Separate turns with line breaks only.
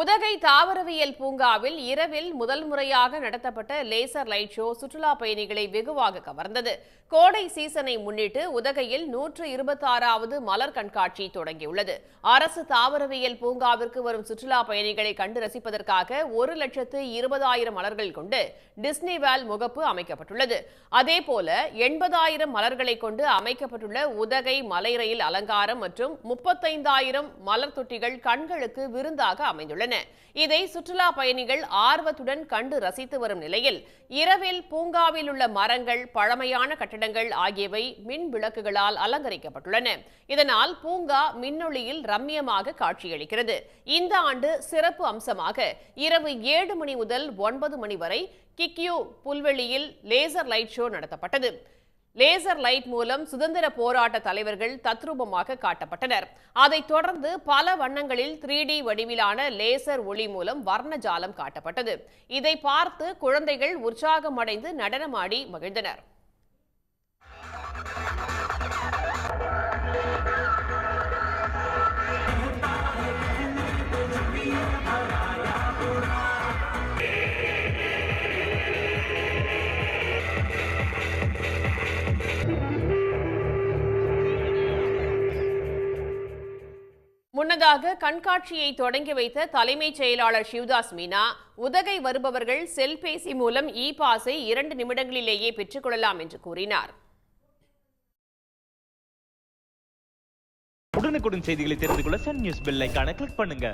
உதகை தாவரவியல் பூங்காவில் இரவில் முதல் முறையாக நடத்தப்பட்ட லேசர் லைட் ஷோ சுற்றுலா பயணிகளை வெகுவாக கவர்ந்தது. கோடை சீசனை முன்னிட்டு உதகையில் நூற்று இருபத்தாறாவது மலர் கண்காட்சி தொடங்கியுள்ளது. அரசு தாவரவியல் பூங்காவிற்கு வரும் சுற்றுலா பயணிகளை கண்டு ரசிப்பதற்காக ஒரு லட்சத்து இருபதாயிரம் மலர்கள் கொண்டு டிஸ்னி வேல் முகப்பு அமைக்கப்பட்டுள்ளது. அதேபோல எண்பதாயிரம் மலர்களை கொண்டு அமைக்கப்பட்டுள்ள உதகை மலை ரயில் அலங்காரம் மற்றும் முப்பத்தைந்தாயிரம் மலர் தொட்டிகள் கண்களுக்கு விருந்தாக உள்ளன. இதை சுற்றுலா பயணிகள் ஆர்வத்துடன் கண்டு ரசித்து வரும் நிலையில் இரவில் பூங்காவில் உள்ள மரங்கள் பழமையான கட்டடங்கள் ஆகியவை மின் விளக்குகளால் அலங்கரிக்கப்பட்டுள்ளன. இதனால் பூங்கா மின்னொளியில் ரம்மியமாக காட்சியளிக்கிறது. இந்த ஆண்டு சிறப்பு அம்சமாக இரவு ஏழு மணி முதல் ஒன்பது மணி வரை கிக்யூ புல்வெளியில் லேசர் லைட் ஷோ நடத்தப்பட்டது. லேசர் லைட் மூலம் சுதந்திர போராட்ட தலைவர்கள் தத்ரூபமாக காட்டப்பட்டனர். அதைத் தொடர்ந்து பல வண்ணங்களில் த்ரீ டி வடிவிலான லேசர் ஒளி மூலம் வர்ணஜாலம் காட்டப்பட்டது. இதை பார்த்து குழந்தைகள் உற்சாகமடைந்து நடனமாடி மகிழ்ந்தனர். முன்னதாக கண்காட்சியை தொடங்கி வைத்த தலைமைச் செயலாளர் சிவதாஸ் மீனா உதகை வருபவர்கள் செல்பேசி மூலம் இ பாஸை இரண்டு நிமிடங்களிலேயே பெற்றுக்கொள்ளலாம் என்று கூறினார்.
உடனுக்குடன் செய்திகளை தெரிந்து கொள்ள சன் நியூஸ் பெல் ஐகானை கிளிக் பண்ணுங்க.